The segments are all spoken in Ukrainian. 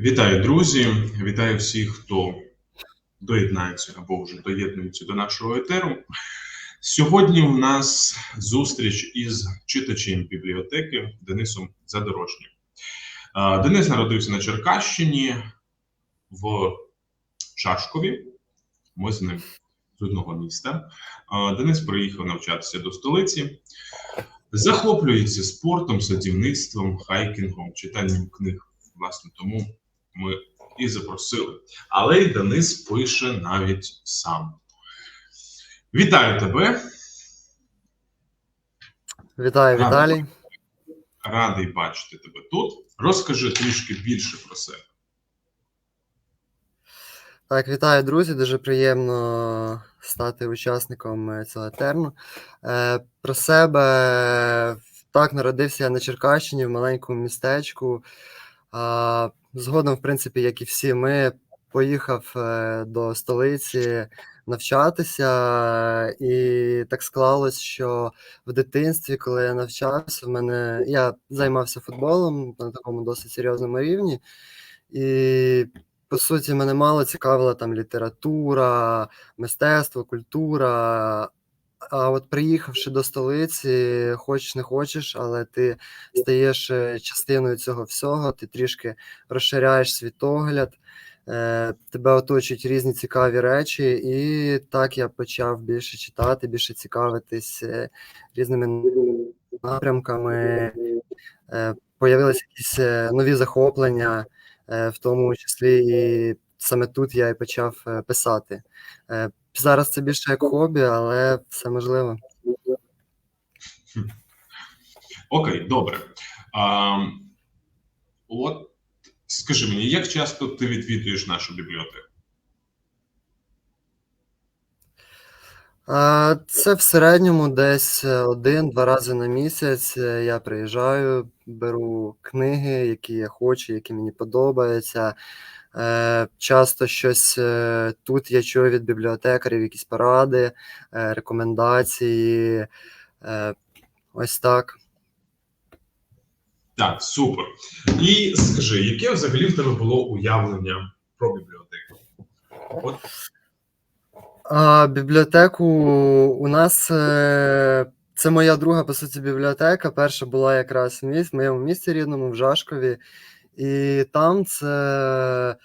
Вітаю, друзі! Вітаю всіх, хто доєднається або вже доєднується до нашого етеру. Сьогодні у нас зустріч із читачем бібліотеки Денисом Задорожнім. Денис народився на Черкащині в Шашкові. Ми з ним з одного міста. Денис приїхав навчатися до столиці, захоплюється спортом, садівництвом, хайкінгом, читанням книг. Власне, тому ми і запросили. Але й Денис пише навіть сам. Вітаю тебе! Вітаю, Віталій. Радий бачити тебе тут. Розкажи трішки більше про себе. Так, вітаю, друзі. Дуже приємно стати учасником е, цього терну. Е, про себе так народився я на Черкащині в маленькому містечку. А, згодом, в принципі, як і всі ми, поїхав е, до столиці навчатися, і так склалось, що в дитинстві, коли я навчався, в мене я займався футболом на такому досить серйозному рівні. І по суті, мене мало цікавила там література, мистецтво, культура. А от приїхавши до столиці, хочеш не хочеш, але ти стаєш е, частиною цього всього, ти трішки розширяєш світогляд, е, тебе оточують різні цікаві речі, і так я почав більше читати, більше цікавитись е, різними напрямками. Появилися якісь нові захоплення, в тому числі і саме тут я і почав писати. Е, Зараз це більше як хобі, але все можливо. Окей, добре. А, от скажи мені, як часто ти відвідуєш нашу бібліотеку? А, Це в середньому десь один-два рази на місяць е, я приїжджаю, беру книги, які я хочу, які мені подобаються. Е, Часто щось е, тут я чую від бібліотекарів, якісь поради, е, рекомендації. Ось так. Так, супер. І скажи, яке взагалі в тебе було уявлення про бібліотеку? От А, бібліотеку у нас це моя друга, по суті, бібліотека. Перша була якраз в в моєму місті рідному, в Жашкові. І там це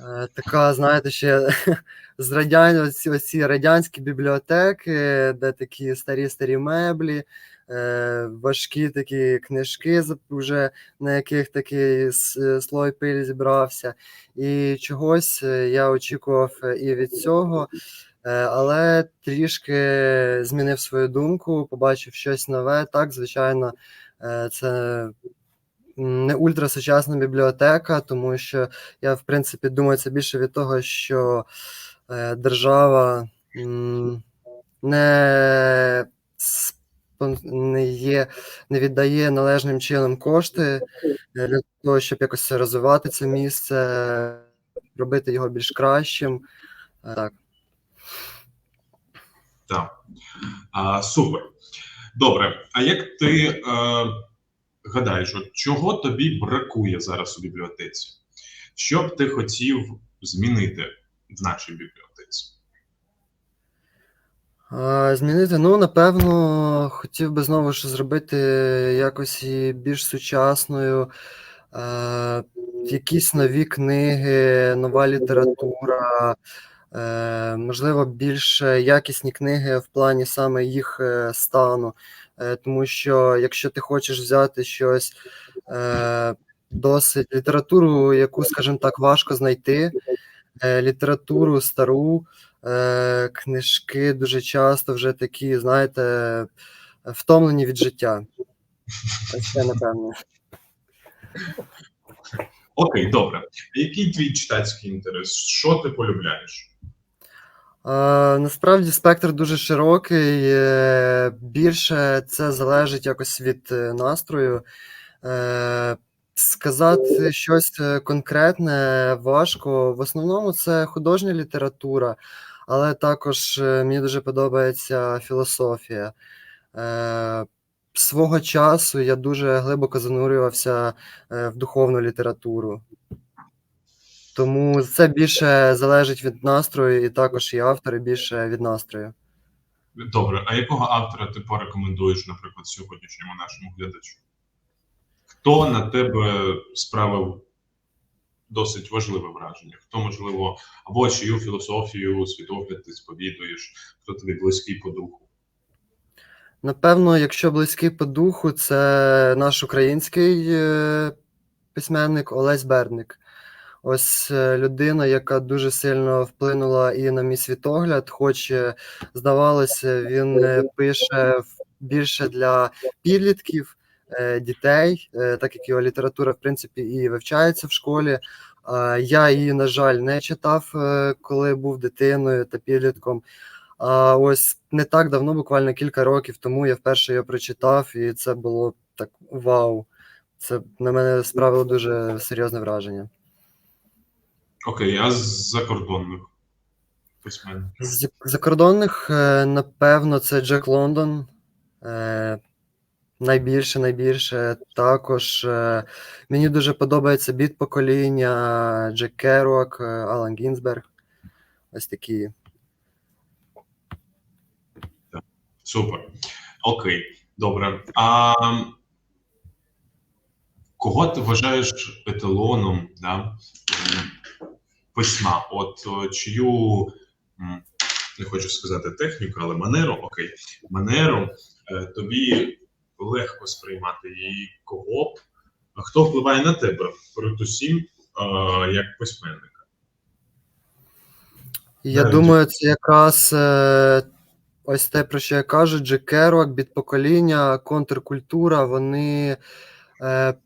е, така, знаєте, ще з радян, оці, оці радянські бібліотеки, де такі старі-старі меблі, е, важкі такі книжки, вже на яких такий слой пилі зібрався. І чогось е, я очікував і від цього. Але трішки змінив свою думку, побачив щось нове. Так, звичайно, це не ультрасучасна бібліотека, тому що я, в принципі, думаю, це більше від того, що е, держава не не є, не віддає належним чином кошти е, для того, щоб якось розвивати це місце, робити його більш кращим. Е, Так. так. А, супер. Добре. А як ти е, гадаєш, от чого тобі бракує зараз у бібліотеці? Що б ти хотів змінити в нашій бібліотеці? Змінити, ну, напевно, хотів би знову ж зробити якось її більш сучасною. Е, якісь нові книги, нова література, е, можливо, більш якісні книги в плані саме їх е, стану. Е, тому що якщо ти хочеш взяти щось е, досить літературу, яку, скажімо так, важко знайти, е, літературу стару, книжки дуже часто вже такі, знаєте, втомлені від життя. Це, напевно. Окей, добре. Який твій читацький інтерес? Що ти полюбляєш? Насправді спектр дуже широкий. е, Більше це залежить якось від е, настрою. Е, Сказати щось конкретне важко. В основному це художня література, але також мені дуже подобається філософія. Свого часу я дуже глибоко занурювався в духовну літературу. Тому це більше залежить від настрою, і також і автори більше від настрою. Добре, а якого автора ти порекомендуєш, наприклад, сьогоднішньому нашому глядачу? Хто на тебе справив досить важливе враження? Хто, можливо, або чию філософію, світогляд ти сповідуєш, хто тобі близький по духу? Напевно, якщо близький по духу, це наш український е, письменник Олесь Берник. Ось е, людина, яка дуже сильно вплинула і на мій світогляд, хоч е, здавалося, він е, пише більше для підлітків, дітей, так як його література, в принципі, і вивчається в школі. Я її, на жаль, не читав, коли був дитиною та підлітком. А ось не так давно, буквально кілька років тому, я вперше його прочитав, і це було так вау. Це на мене справило дуже серйозне враження. Окей, а з закордонних письменників? З закордонних, е, напевно, це Джек Лондон. Е, Найбільше, найбільше. Також е, мені дуже подобається біт покоління Джек Керуак, Алан Гінзберг. Ось такі. Супер. Окей, добре. А кого ти вважаєш еталоном да, письма? От чию, не хочу сказати техніку, але манеру, окей, манеру е, тобі легко сприймати і кого б, а хто впливає на тебе передусім е, як письменника? Я Да, думаю, це якраз е, ось те, про що я кажу, Джек Керуак, покоління, контркультура, вони е,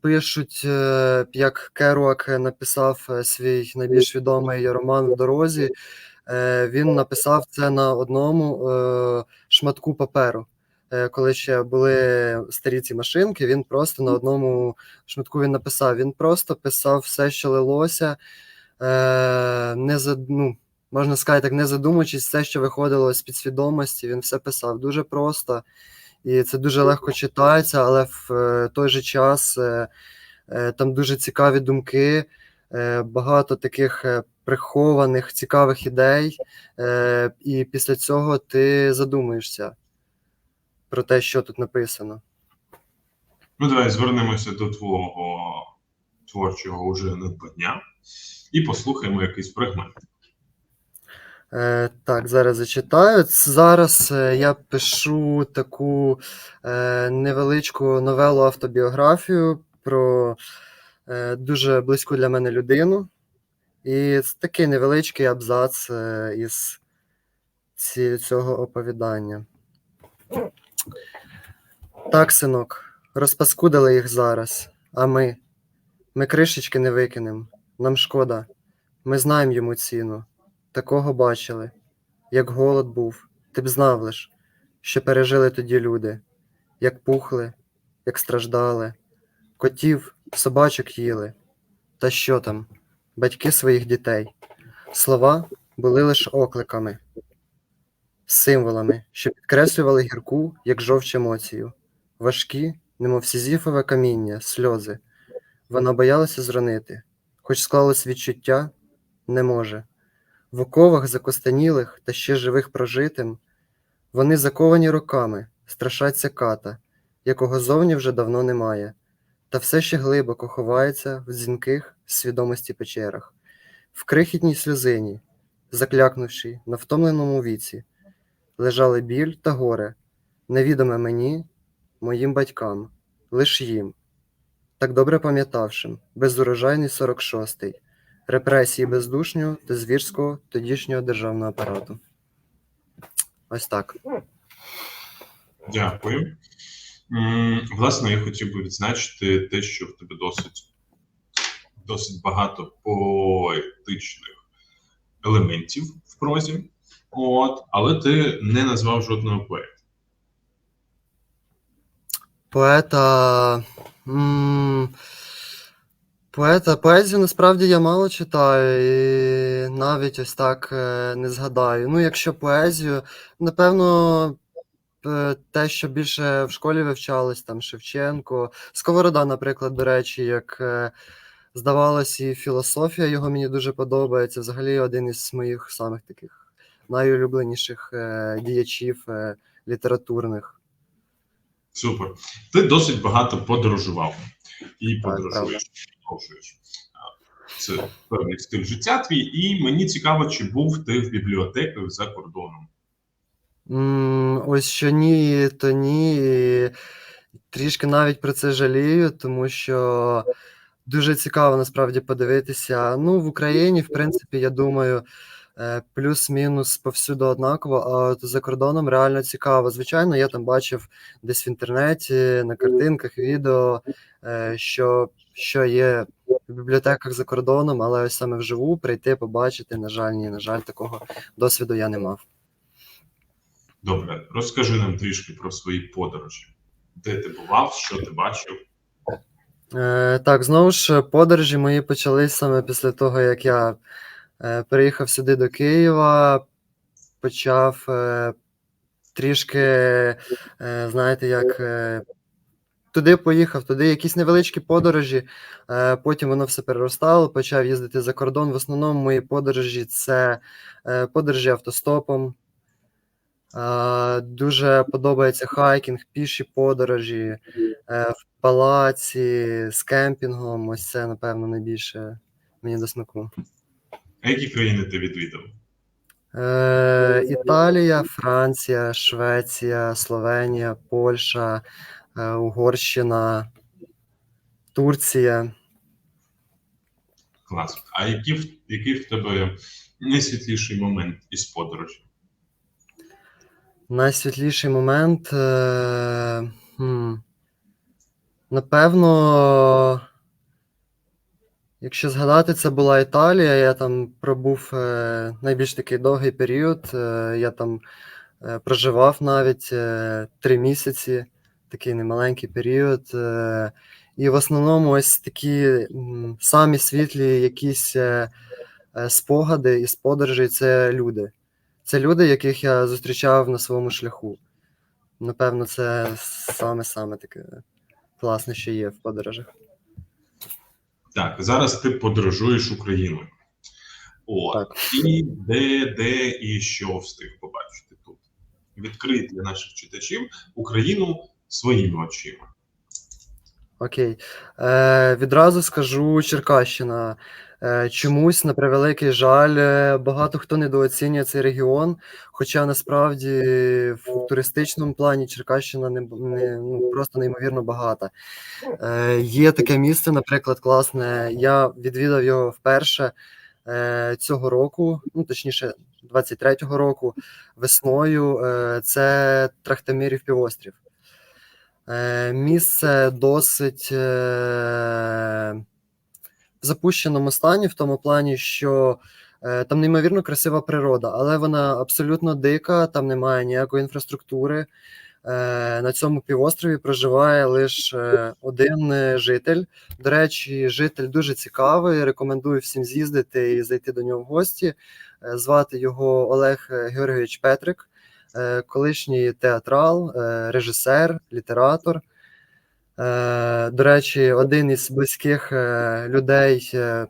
пишуть, е, як Керуак написав е, свій найбільш відомий роман в дорозі. Е, він написав це на одному е, шматку паперу. Е, коли ще були старі ці машинки, він просто на одному шматку він написав. Він просто писав все, що лилося. Е, не за, ну, можна сказати, так не задумуючись, все, що виходило з підсвідомості, він все писав дуже просто, і це дуже легко читається, але в е, той же час е, е, там дуже цікаві думки, багато таких прихованих, цікавих ідей, і після цього ти задумуєшся про те, що тут написано. Ну, давай звернемося до твого творчого уже надбання і послухаємо якийсь фрагмент. Е, так, зараз зачитаю. Зараз е, я пишу таку е, невеличку новелу автобіографію про дуже близьку для мене людину. І це такий невеличкий абзац із цього оповідання. Так, синок, розпаскудили їх зараз, а ми. Ми кришечки не викинемо. Нам шкода. Ми знаємо йому ціну. Такого бачили. Як голод був, ти б знав лиш, що пережили тоді люди, як пухли, як страждали, котів, собачок їли. Та що там, батьки своїх дітей. Слова були лише окликами, символами, що підкреслювали гірку, як жовч емоцію, важкі, немов сізіфове каміння, сльози. Вона боялася зронити, хоч склалось відчуття, не може. В оковах закостанілих та ще живих прожитим, вони заковані роками, страшаться ката, якого зовні вже давно немає, та все ще глибоко ховається в дзвінких свідомості печерах, в крихітній сльозині, заклякнувши на втомленому віці, лежали біль та горе, невідоме мені, моїм батькам, лиш їм, так добре пам'ятавшим, безурожайний 46-й, репресії бездушнього та звірського тодішнього державного апарату. Ось так. Дякую. Власне, я хотів би відзначити те, що в тебе досить, досить багато поетичних елементів в прозі, от, але ти не назвав жодного поета. Поета. м, Поета, поезію насправді я мало читаю, і навіть ось так е, не згадаю. Ну, якщо поезію, напевно, е, те, що більше в школі вивчалось, там Шевченко, Сковорода, наприклад, до речі, як е, здавалось, і філософія його мені дуже подобається. Взагалі, один із моїх самих таких найулюбленіших е, діячів е, літературних. Супер. Ти досить багато подорожував і правда. подорожуєш, продовжуєш. Це певний стиль життя твій, і мені цікаво, чи був ти в бібліотеках за кордоном. М, Ось що ні, то ні. Трішки навіть про це жалію, тому що дуже цікаво насправді подивитися. Ну, в Україні, в принципі, я думаю, е, плюс-мінус повсюди однаково, а от за кордоном реально цікаво. Звичайно, я там бачив десь в інтернеті, на картинках, відео, е, що, що є в бібліотеках за кордоном, але ось саме вживу прийти, побачити, на жаль, ні, на жаль, такого досвіду я не мав. Добре, розкажи нам трішки про свої подорожі. Де ти бував, що ти бачив? Е, так, знову ж подорожі мої почались саме після того, як я е, переїхав сюди до Києва, почав е, трішки, е, знаєте, як е, туди поїхав, туди якісь невеличкі подорожі, е, потім воно все переростало, почав їздити за кордон. В основному мої подорожі це е, подорожі автостопом. Е, Дуже подобається хайкінг, піші подорожі е, в палаці з кемпінгом. Ось це, напевно, найбільше мені до смаку. А які країни ти відвідав? Е, Італія, Франція, Швеція, Словенія, Польща, Угорщина, Турція. Клас. А який, в- який в тебе найсвітліший момент із подорожі? Найсвітліший момент. Е, хм, напевно, якщо згадати, це була Італія. Я там пробув е, найбільш такий довгий період. Е, я там е, проживав навіть е, три місяці, такий немаленький період. Е, і в основному ось такі самі світлі якісь е, е, спогади із подорожей це люди. Це люди, яких я зустрічав на своєму шляху. Напевно, це саме-саме таке класне, що є в подорожах. Так, зараз ти подорожуєш Україною. Так. і де, де і що встиг побачити тут. Відкрий для наших читачів Україну своїми очима. Окей. Е, відразу скажу Черкащина. Е, чомусь, на превеликий жаль, е, багато хто недооцінює цей регіон. Хоча насправді в туристичному плані Черкащина не, не ну, просто неймовірно багата. Е, є таке місце, наприклад, класне. Я відвідав його вперше е, цього року, ну точніше, 23-го року, весною. Е, це Трахтамірів півострів. Е, Місце досить е, в запущеному стані, в тому плані, що е, там неймовірно красива природа, але вона абсолютно дика, там немає ніякої інфраструктури. На цьому півострові проживає лише один житель. До речі, житель дуже цікавий. Рекомендую всім з'їздити і зайти до нього в гості. Звати його Олег Георгійович Петрик колишній театрал, е, режисер, літератор. Е, До речі, один із близьких е, людей е,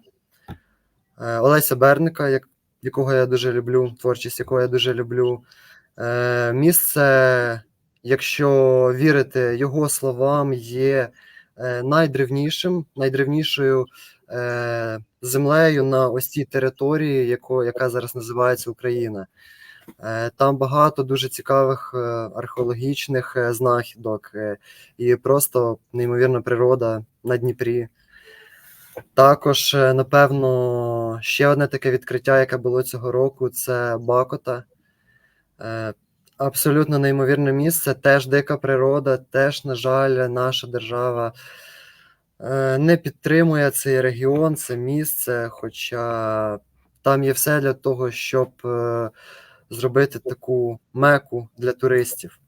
е, Олеся Берника, якого я дуже люблю, творчість якого я дуже люблю. Е, Місце, якщо вірити його словам, є е, найдревнішим, найдревнішою е, землею на ось цій території, яка зараз називається Україна. Е, Там багато дуже цікавих е, археологічних е, знахідок і просто неймовірна природа на Дніпрі. Також, напевно, ще одне таке відкриття, яке було цього року, це Бакота. Абсолютно неймовірне місце, теж дика природа, теж, на жаль, наша держава не підтримує цей регіон, це місце, хоча там є все для того, щоб зробити таку меку для туристів.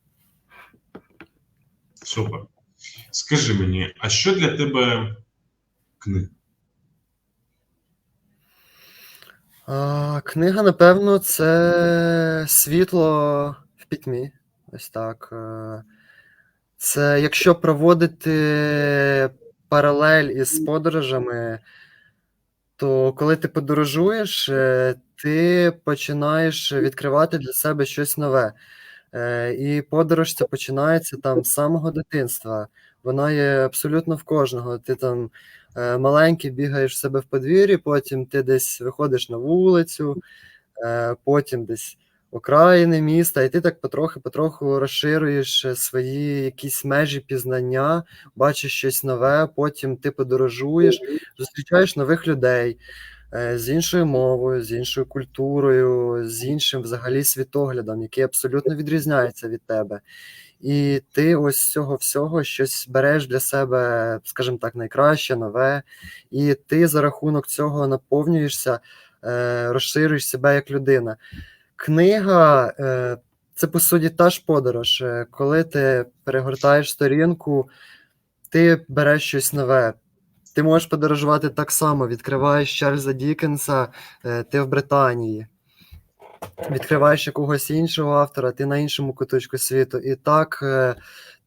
Супер. Скажи мені, а що для тебе книга? А, книга, напевно, це світло в пітьмі. Ось так. Е, Це якщо проводити паралель із подорожами, то коли ти подорожуєш, е, ти починаєш відкривати для себе щось нове. Е, І подорож це починається там з самого дитинства. Вона є абсолютно в кожного. Ти там е, маленький бігаєш в себе в подвір'ї, потім ти десь виходиш на вулицю, потім десь окраїни міста, і ти так потрохи-потроху розширюєш е, свої якісь межі пізнання, бачиш щось нове, потім ти подорожуєш, зустрічаєш нових людей е, з іншою мовою, з іншою культурою, з іншим взагалі світоглядом, який абсолютно відрізняється від тебе. І ти ось з цього всього щось береш для себе, скажімо так, найкраще, нове, і ти за рахунок цього наповнюєшся, е, розширюєш себе як людина. Книга е, це по суті та ж подорож. Е, Коли ти перегортаєш сторінку, ти береш щось нове. Ти можеш подорожувати так само, відкриваєш Чарльза Дікенса, е, ти в Британії, відкриваєш якогось іншого автора, ти на іншому куточку світу. І так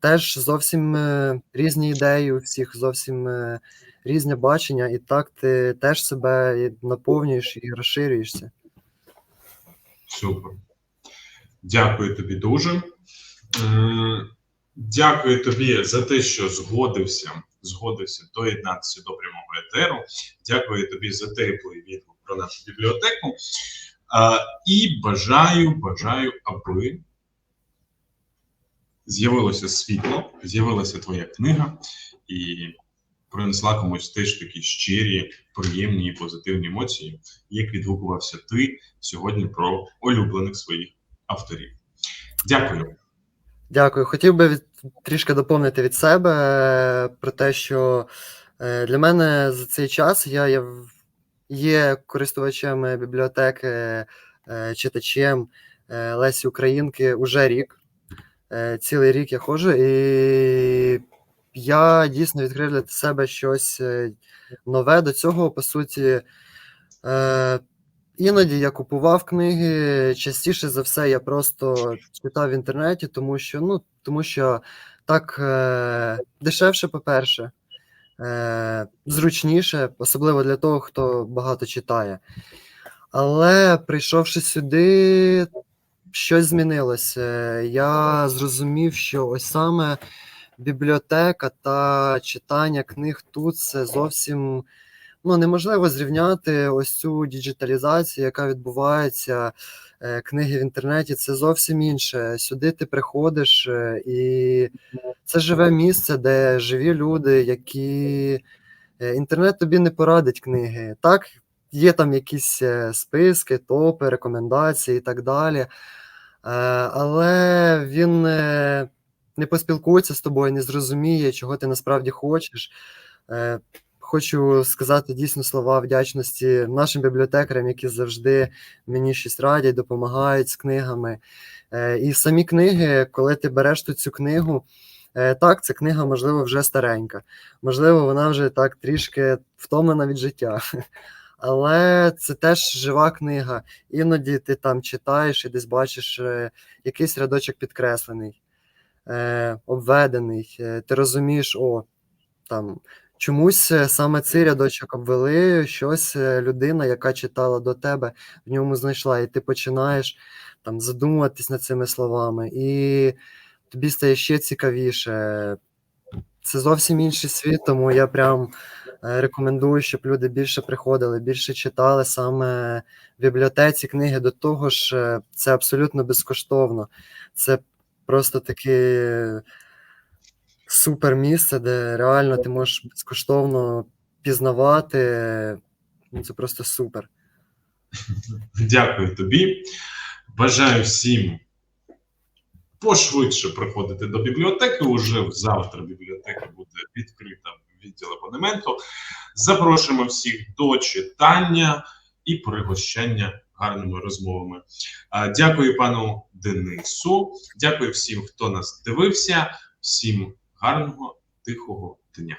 теж зовсім різні ідеї у всіх, зовсім різне бачення, і так ти теж себе наповнюєш і розширюєшся. Супер. Дякую тобі дуже. Дякую тобі за те, що згодився, згодився доєднатися до прямого етеру. Дякую тобі за теплий відгук про нашу бібліотеку. І бажаю, бажаю, аби з'явилося світло, з'явилася твоя книга і принесла комусь теж такі щирі, приємні і позитивні емоції, як відгукувався ти сьогодні про улюблених своїх авторів. Дякую. Дякую. Хотів би від, трішки доповнити від себе е, про те, що е, для мене за цей час я є, є користувачем бібліотеки, е, читачем Лесі Українки уже рік. Цілий рік я ходжу, і я дійсно відкрив для себе щось е, нове. До цього, по суті, е, Іноді я купував книги. Частіше за все, я просто читав в інтернеті, тому що ну, тому що так е, дешевше, по-перше, е, зручніше, особливо для того, хто багато читає. Але прийшовши сюди, щось змінилося. Я зрозумів, що ось саме бібліотека та читання книг тут це зовсім ну, неможливо зрівняти ось цю діджиталізацію, яка відбувається. е, Книги в інтернеті це зовсім інше. Сюди ти приходиш, е, і це живе місце, де живі люди, які е, інтернет тобі не порадить книги. Так, є там якісь списки, топи, рекомендації і так далі. Але він не поспілкується з тобою, не зрозуміє, чого ти насправді хочеш. Е, Хочу сказати дійсно слова вдячності нашим бібліотекарям, які завжди мені щось радять, допомагають з книгами. Е, І самі книги, коли ти береш тут цю книгу, е, так, ця книга, можливо, вже старенька, можливо, вона вже так трішки втомлена від життя. Але це теж жива книга. Іноді ти там читаєш і десь бачиш якийсь рядочок підкреслений, е, обведений. Е, Ти розумієш, о, там чомусь е, саме цей рядочок обвели, щось е, людина, яка читала до тебе, в ньому знайшла, і ти починаєш там задумуватись над цими словами, і тобі стає ще цікавіше. Це зовсім інший світ, тому я прям рекомендую, щоб люди більше приходили, більше читали саме в бібліотеці книги. До того ж, це абсолютно безкоштовно. Це просто таке супер місце, де реально ти можеш безкоштовно пізнавати. Ну, Це просто супер. Дякую тобі. Бажаю всім пошвидше приходити до бібліотеки. Уже завтра бібліотека буде відкрита відділ абонементу. Запрошуємо всіх до читання і пригощання гарними розмовами. Дякую пану Денису. Дякую всім, хто нас дивився. Всім гарного, тихого дня.